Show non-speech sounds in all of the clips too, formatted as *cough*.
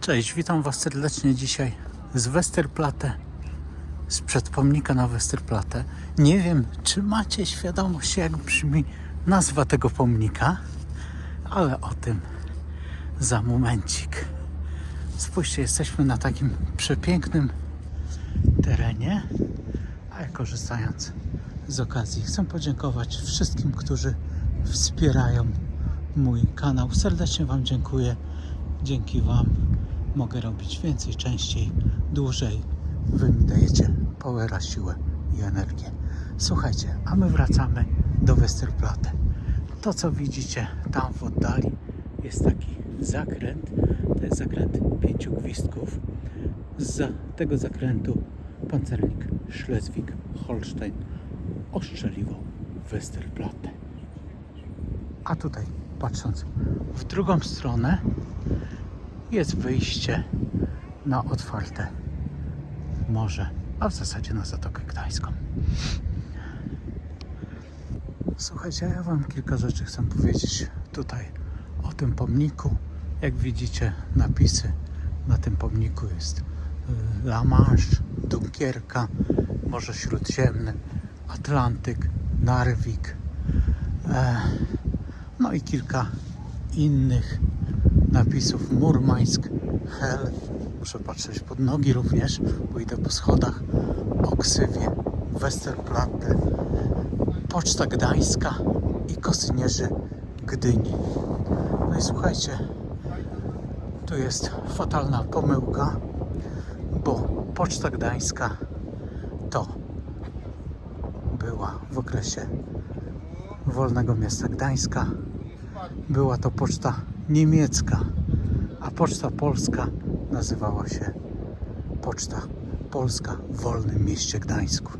Cześć, witam Was serdecznie dzisiaj z Westerplatte, z przedpomnika na Westerplatte. Nie wiem, czy macie świadomość, jak brzmi nazwa tego pomnika, ale o tym za momencik. Spójrzcie, jesteśmy na takim przepięknym terenie, a ja korzystając z okazji chcę podziękować wszystkim, którzy wspierają mój kanał. Serdecznie Wam dziękuję. Dzięki Wam mogę robić więcej, częściej, dłużej. Wy mi dajecie powera, siłę i energię. Słuchajcie, a my wracamy do Westerplatte. To, co widzicie tam w oddali, jest taki zakręt. To jest zakręt pięciu gwizdków. Z tego zakrętu pancernik Schleswig-Holstein ostrzeliwał Westerplatte. A tutaj, patrząc w drugą stronę, jest wyjście na otwarte morze, a w zasadzie na Zatokę Gdańską. Słuchajcie, ja Wam kilka rzeczy chcę powiedzieć tutaj o tym pomniku. Jak widzicie, napisy na tym pomniku jest y, La Manche, Dunkierka, Morze Śródziemne, Atlantyk, Narvik, e, no i kilka innych napisów Murmańsk, Hel. Muszę patrzeć pod nogi również, bo idę po schodach. Oksywie, Westerplatte, Poczta Gdańska i Kosynierzy Gdyni. No i słuchajcie, tu jest fatalna pomyłka, bo Poczta Gdańska to była w okresie Wolnego Miasta Gdańska. Była to poczta niemiecka, a poczta polska nazywała się Poczta Polska w Wolnym Mieście Gdańsku.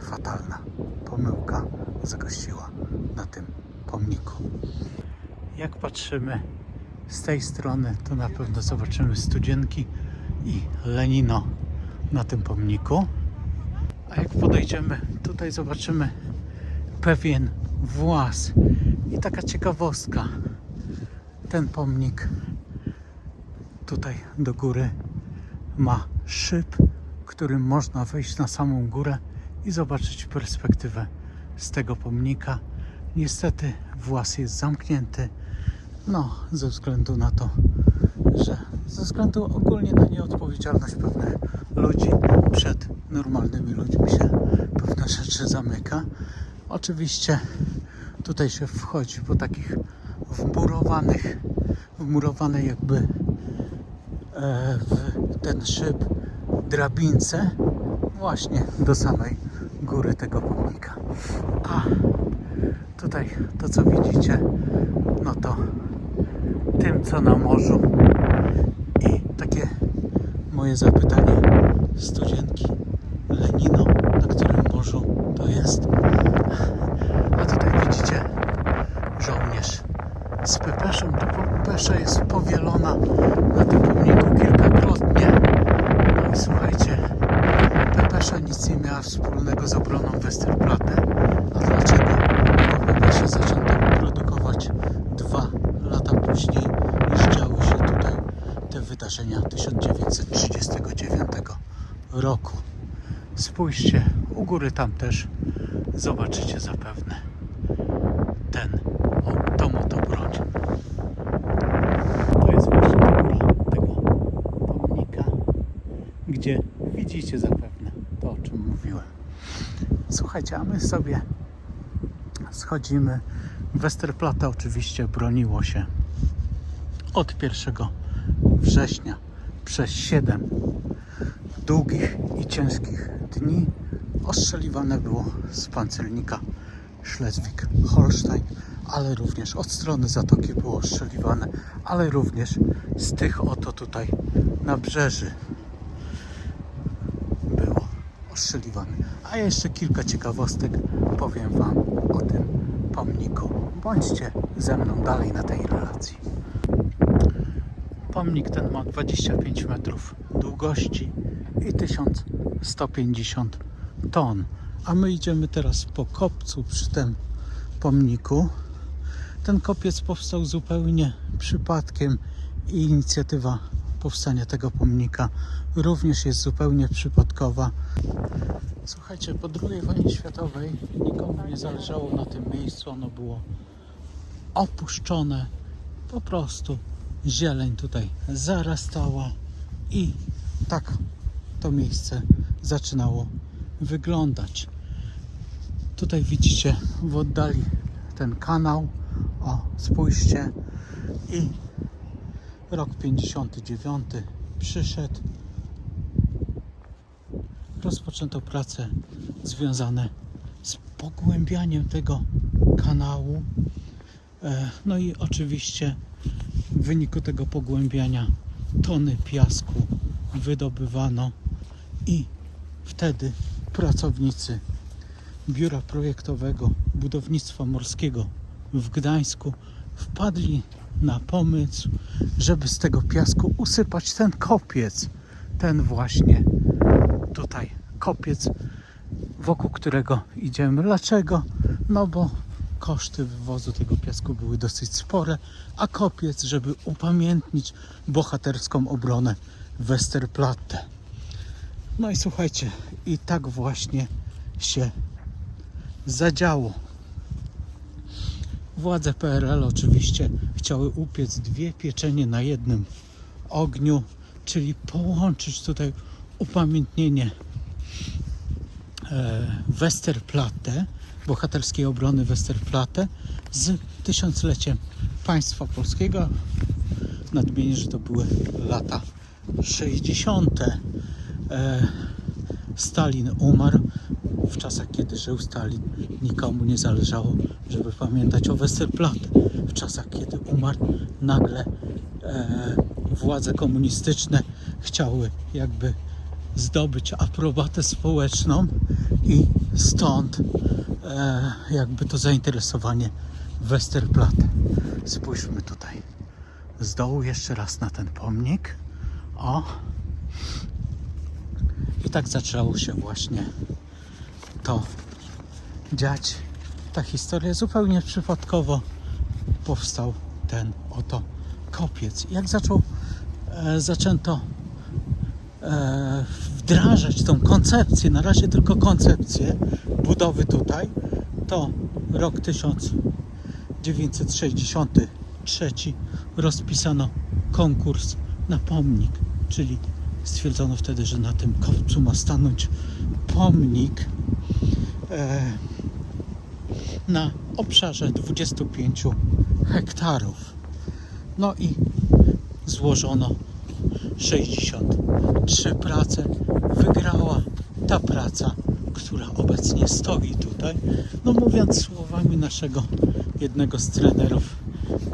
Fatalna pomyłka zagościła na tym pomniku. Jak patrzymy z tej strony, to na pewno zobaczymy studzienki i Lenino na tym pomniku. A jak podejdziemy, tutaj zobaczymy pewien włas. I taka ciekawostka. Ten pomnik tutaj do góry ma szyb, którym można wejść na samą górę i zobaczyć perspektywę z tego pomnika. Niestety włas jest zamknięty. No, ze względu na to, że ze względu ogólnie na nieodpowiedzialność pewnych ludzi przed normalnymi ludźmi się pewne rzeczy zamyka. Oczywiście tutaj się wchodzi po takich wmurowanych, wmurowanej jakby e, w ten szyb drabince właśnie do samej góry tego pomnika. A tutaj to co widzicie, no to tym co na morzu i takie moje zapytanie studzienki Lenino, na którym morzu to jest. A tutaj widzicie żołnierz z pepeszem. Ta pepesza jest na tym pomniku kilkakrotnie. No i słuchajcie, pepesza nic nie miała wspólnego z obroną Westerplatte. A dlaczego? Bo pepesze zaczęto produkować dwa lata później niż działy się tutaj te wydarzenia 1939 roku. Spójrzcie, u góry tam też zobaczycie zapewne ten, o, tą oto broń. To jest właśnie ta góra tego pomnika, gdzie widzicie zapewne to, o czym mówiłem. Słuchajcie, a my sobie schodzimy. Westerplatte oczywiście broniło się od 1 września przez 7 długich i ciężkich dni ostrzeliwane było z pancernika Schleswig-Holstein, ale również od strony zatoki było ostrzeliwane, ale również z tych oto tutaj nabrzeży było ostrzeliwane. A jeszcze kilka ciekawostek powiem Wam o tym pomniku. Bądźcie ze mną dalej na tej relacji. Pomnik ten ma 25 metrów długości i 1150 ton. A my idziemy teraz po kopcu przy tym pomniku. Ten kopiec powstał zupełnie przypadkiem i inicjatywa powstania tego pomnika również jest zupełnie przypadkowa. Słuchajcie, po II wojnie światowej nikomu nie zależało na tym miejscu, ono było opuszczone, po prostu zieleń tutaj zarastała i tak to miejsce zaczynało wyglądać. Tutaj widzicie w oddali ten kanał. O, spójrzcie. I rok 59 przyszedł. Rozpoczęto prace związane z pogłębianiem tego kanału. E, No i oczywiście w wyniku tego pogłębiania tony piasku wydobywano i wtedy pracownicy Biura Projektowego Budownictwa Morskiego w Gdańsku wpadli na pomysł, żeby z tego piasku usypać ten kopiec. Ten właśnie tutaj kopiec, wokół którego idziemy. Dlaczego? No bo koszty wywozu tego piasku były dosyć spore, a kopiec, żeby upamiętnić bohaterską obronę Westerplatte. No i słuchajcie, i tak właśnie się zadziało. Władze PRL oczywiście chciały upiec dwie pieczenie na jednym ogniu, czyli połączyć tutaj upamiętnienie e, Westerplatte, bohaterskiej obrony Westerplatte z tysiącleciem państwa polskiego. Nadmienię, że to były lata 60. E, Stalin umarł w czasach, kiedy żył Stalin. Nikomu nie zależało, żeby pamiętać o Westerplatte. W czasach, kiedy umarł, nagle e, władze komunistyczne chciały jakby zdobyć aprobatę społeczną i stąd e, jakby to zainteresowanie Westerplatte. Spójrzmy tutaj z dołu jeszcze raz na ten pomnik. O! I tak zaczęło się właśnie to dziać. Ta historia zupełnie przypadkowo powstał ten oto kopiec. Jak zaczął, e, zaczęto e, wdrażać tą koncepcję, na razie tylko koncepcję budowy tutaj, to rok 1963 rozpisano konkurs na pomnik, czyli stwierdzono wtedy, że na tym kopcu ma stanąć pomnik e, na obszarze 25 hektarów. No i złożono 63 prace. Wygrała ta praca, która obecnie stoi tutaj. No mówiąc słowami naszego jednego z trenerów,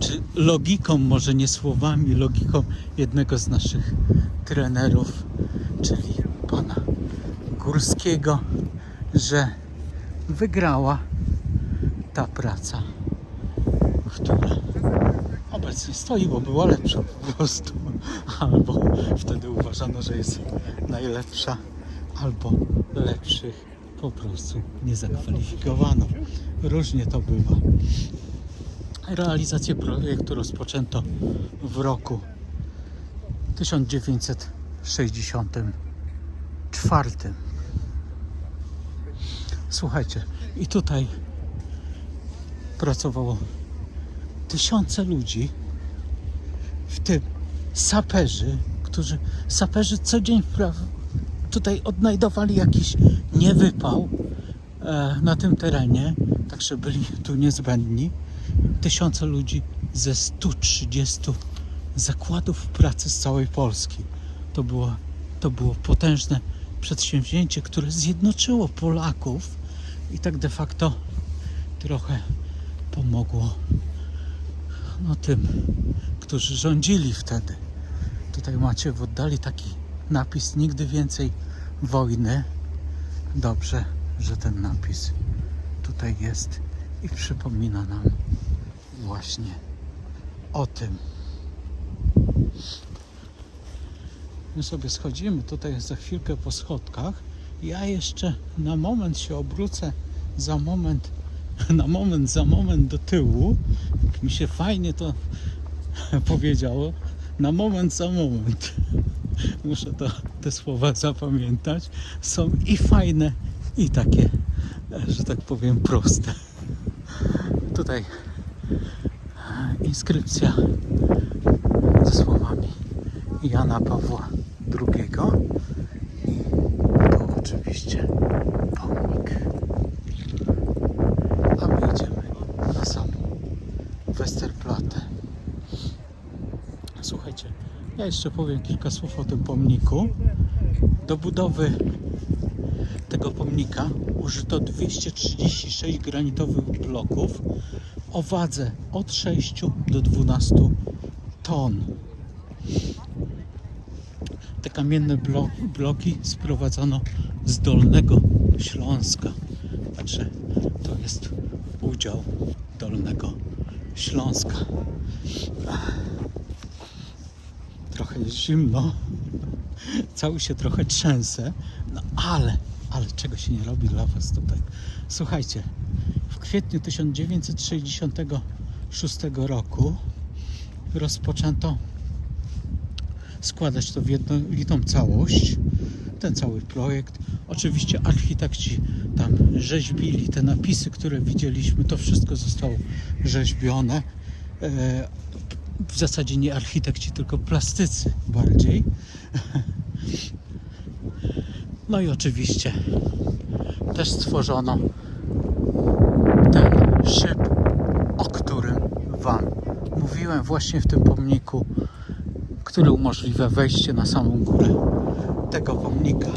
czy logiką, może nie słowami, logiką jednego z naszych trenerów, czyli pana Górskiego, że wygrała ta praca, która obecnie stoi, bo była lepsza po prostu. Albo wtedy uważano, że jest najlepsza, albo lepszych po prostu nie zakwalifikowano. Różnie to bywa. Realizację projektu rozpoczęto w roku 1964. Słuchajcie, i tutaj pracowało tysiące ludzi, w tym saperzy, którzy saperzy co dzień tutaj odnajdowali jakiś niewypał e, na tym terenie, także byli tu niezbędni. Tysiące ludzi ze 130 zakładów pracy z całej Polski. To było, to było potężne przedsięwzięcie, które zjednoczyło Polaków i tak de facto trochę pomogło no, tym, którzy rządzili wtedy. Tutaj macie w oddali taki napis Nigdy więcej wojny. Dobrze, że ten napis tutaj jest i przypomina nam właśnie o tym. My sobie schodzimy tutaj za chwilkę po schodkach. Ja jeszcze na moment się obrócę za moment, *laughs* na moment, za moment do tyłu. Mi się fajnie to *laughs* powiedziało. na moment za moment. *laughs* Muszę to, te słowa zapamiętać. Są i fajne, i takie, że tak powiem, proste. Tutaj e, inskrypcja ze słowami Jana Pawła II i to oczywiście pomnik. A my idziemy na samą Westerplatte. Słuchajcie, ja jeszcze powiem kilka słów o tym pomniku. Do budowy tego pomnika użyto 236 granitowych bloków o wadze od 6 do 12 ton. Te kamienne blo- bloki sprowadzono z Dolnego Śląska. Także to jest udział Dolnego Śląska. Trochę jest zimno, cały się trochę trzęsę, no ale, ale czego się nie robi dla Was tutaj. Słuchajcie, w kwietniu 1966 roku rozpoczęto składać to w jednolitą całość, ten cały projekt. Oczywiście architekci tam rzeźbili te napisy, które widzieliśmy, to wszystko zostało rzeźbione. W zasadzie nie architekci, tylko plastycy bardziej. No i oczywiście też stworzono ten szyb, o którym Wam mówiłem właśnie w tym pomniku, który umożliwia wejście na samą górę tego pomnika.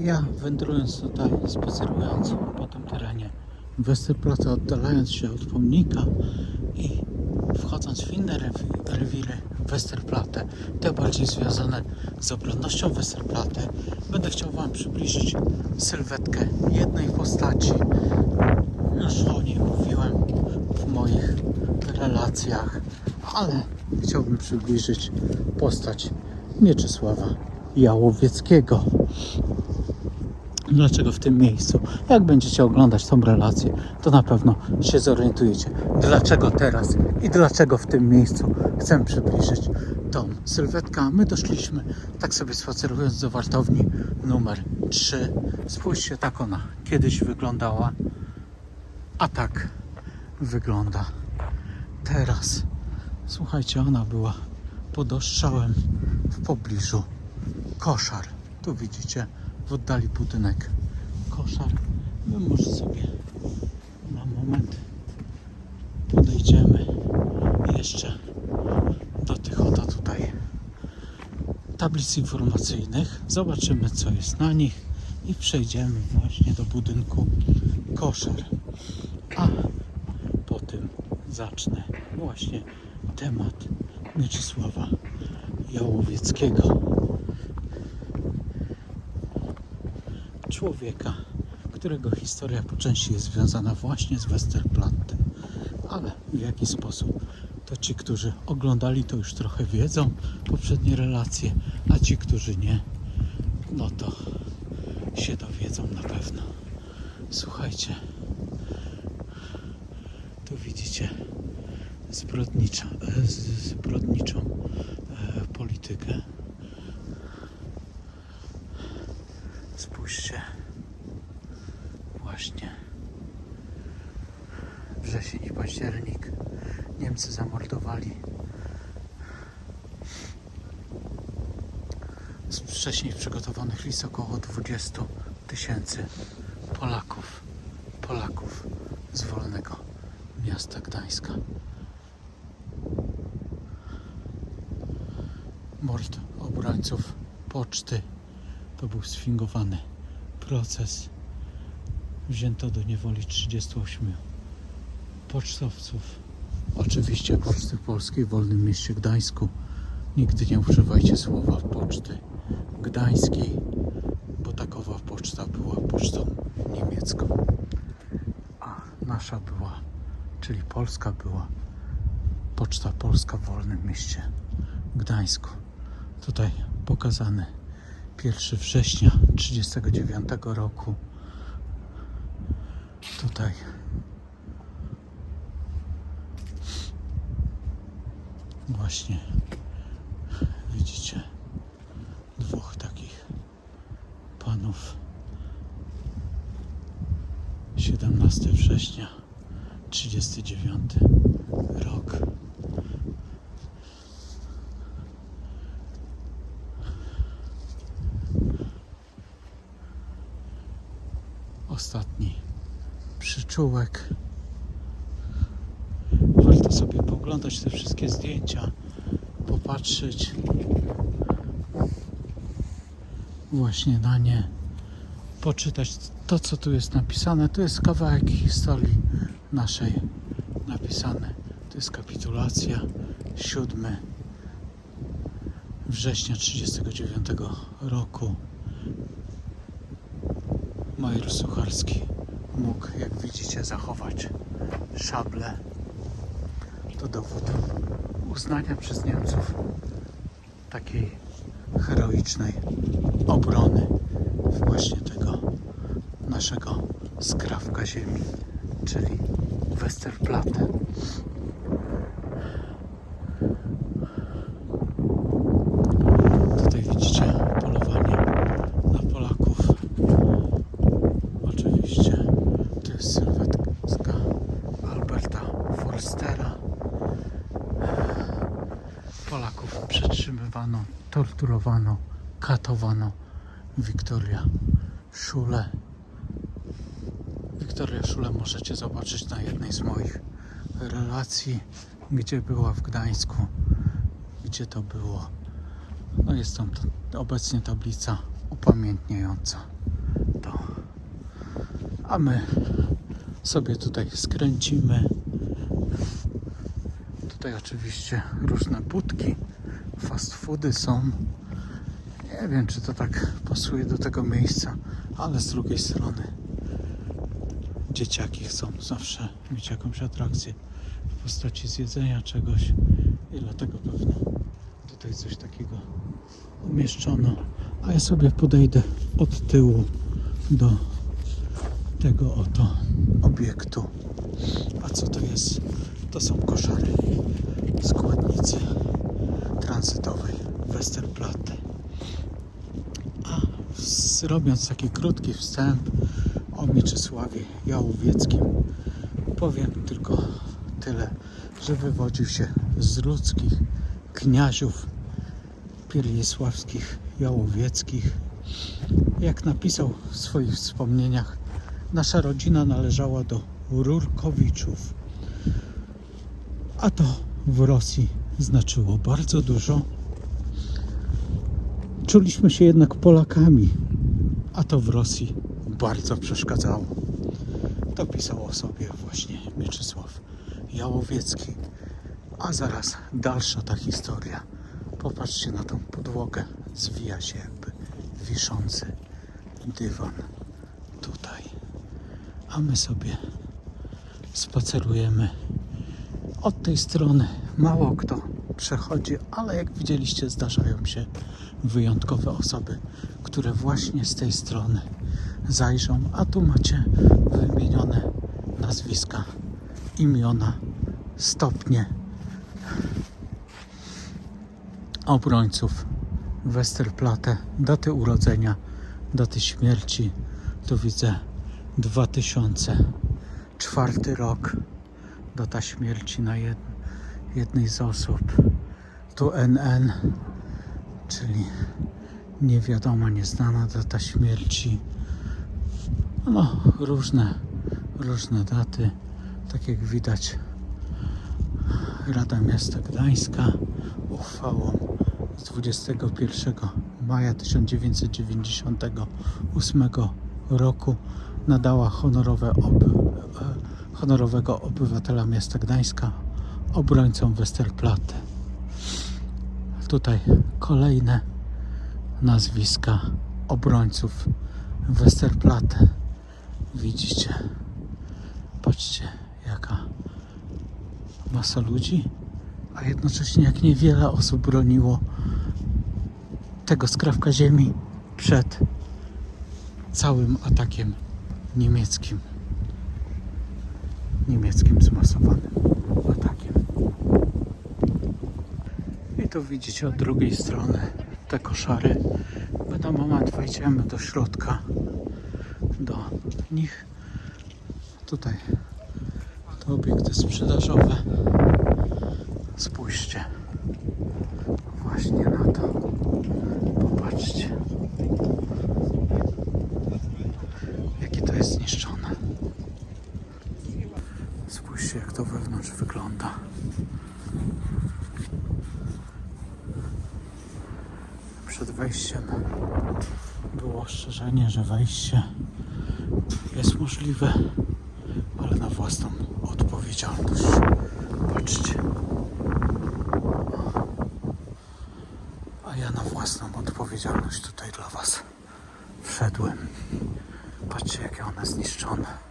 Ja wędrując tutaj, spacerując po tym terenie Westerplatte, oddalając się od pomnika i wchodząc w inne rewi- rewiry Westerplatte, te bardziej związane z obronnością Westerplatte, będę chciał Wam przybliżyć sylwetkę jednej postaci. Już o niej mówiłem w moich relacjach, ale chciałbym przybliżyć postać Mieczysława Jałowieckiego. Dlaczego w tym miejscu? Jak będziecie oglądać tą relację, to na pewno się zorientujecie, dlaczego teraz i dlaczego w tym miejscu chcę przybliżyć tą sylwetkę. My doszliśmy, tak sobie spacerując do wartowni numer 3. Spójrzcie, tak ona kiedyś wyglądała, a tak wygląda teraz. Słuchajcie, ona była pod ostrzałem w pobliżu koszar. Tu widzicie w oddali budynek koszar. My może sobie na moment podejdziemy jeszcze do tych oto tutaj tablic informacyjnych. Zobaczymy co jest na nich i przejdziemy właśnie do budynku koszar. A po tym zacznę właśnie temat Mieczysława Jałowieckiego. Człowieka, którego historia po części jest związana właśnie z Westerplatte. Ale w jaki sposób? To ci, którzy oglądali to już trochę wiedzą, poprzednie relacje, a ci, którzy nie, no to się dowiedzą na pewno. Słuchajcie, tu widzicie zbrodniczą, e, z- zbrodniczą e, politykę. Spójrzcie. Właśnie. Wrzesień i październik. Niemcy zamordowali. Z wcześniej przygotowanych list około 20 tysięcy Polaków. Polaków z wolnego miasta Gdańska. Mord obrońców poczty to był sfingowany proces. Wzięto do niewoli 38 pocztowców. Oczywiście Poczty Polskiej w Wolnym Mieście Gdańsku. Nigdy nie używajcie słowa poczty gdańskiej, bo takowa poczta była pocztą niemiecką. A nasza była, czyli polska była Poczta Polska w Wolnym Mieście Gdańsku. Tutaj pokazany 1 września 1939 roku. Tu tutaj. Właśnie. Widzicie? Dwóch takich panów. 17 września 39 rok przyczółek warto sobie pooglądać te wszystkie zdjęcia popatrzeć właśnie na nie poczytać to co tu jest napisane. To jest kawałek historii naszej napisane. To jest kapitulacja 7 września 39 roku. Major Sucharski mógł, jak widzicie, zachować szablę. To dowód uznania przez Niemców takiej heroicznej obrony właśnie tego naszego skrawka ziemi, czyli Westerplatte. Tutaj widzicie polowanie na Polaków. Oczywiście to jest sylwetka Alberta Forstera. Polaków przetrzymywano, torturowano, katowano. Wiktoria Szule. Wiktoria Szule możecie zobaczyć na jednej z moich relacji, gdzie była w Gdańsku, gdzie to było. No jest tam obecnie tablica upamiętniająca to. A my sobie tutaj skręcimy. Tutaj oczywiście różne budki, fast foody są. Nie wiem, czy to tak pasuje do tego miejsca, ale z drugiej strony dzieciaki chcą zawsze mieć jakąś atrakcję w postaci zjedzenia czegoś i dlatego pewnie tutaj coś takiego umieszczono. A ja sobie podejdę od tyłu do tego oto obiektu. A co to jest? To są koszary składnicy tranzytowej Westerplatte. A robiąc taki krótki wstęp o Mieczysławie Jałowieckim, powiem tylko tyle, że wywodził się z ludzkich kniaziów pierjesławskich, jałowieckich. Jak napisał w swoich wspomnieniach, nasza rodzina należała do Rurkowiczów. A to w Rosji znaczyło bardzo dużo. Czuliśmy się jednak Polakami, a to w Rosji bardzo przeszkadzało. To pisał o sobie właśnie Mieczysław Jałowiecki. A zaraz dalsza ta historia. Popatrzcie na tą podłogę. Zwija się jakby wiszący dywan tutaj. A my sobie spacerujemy od tej strony. Mało kto przechodzi, ale jak widzieliście, zdarzają się wyjątkowe osoby, które właśnie z tej strony zajrzą. A tu macie wymienione nazwiska, imiona, stopnie obrońców Westerplatte, daty urodzenia, daty śmierci. Tu widzę 2004 rok, data śmierci na jed, jednej z osób. Tu NN, czyli niewiadoma, nieznana data śmierci. No, różne, różne daty, tak jak widać. Rada Miasta Gdańska uchwałą z 21 maja 1998 roku nadała honorowe e, honorowego obywatela miasta Gdańska obrońcom Westerplatte. Tutaj kolejne nazwiska obrońców Westerplatte. Widzicie? Patrzcie, jaka masa ludzi, a jednocześnie jak niewiele osób broniło tego skrawka ziemi przed całym atakiem niemieckim. niemieckim zmasowanym atakiem. I tu widzicie od drugiej strony te koszary. Na moment wejdziemy do środka do nich. Tutaj te obiekty sprzedażowe. Spójrzcie właśnie na to. Popatrzcie. Jakie to jest zniszczone. Spójrzcie jak to wewnątrz wygląda. Przed wejściem było ostrzeżenie, że wejście jest możliwe, ale na własną odpowiedzialność. Patrzcie. A ja na własną odpowiedzialność tutaj dla Was wszedłem. Patrzcie, jakie one zniszczone.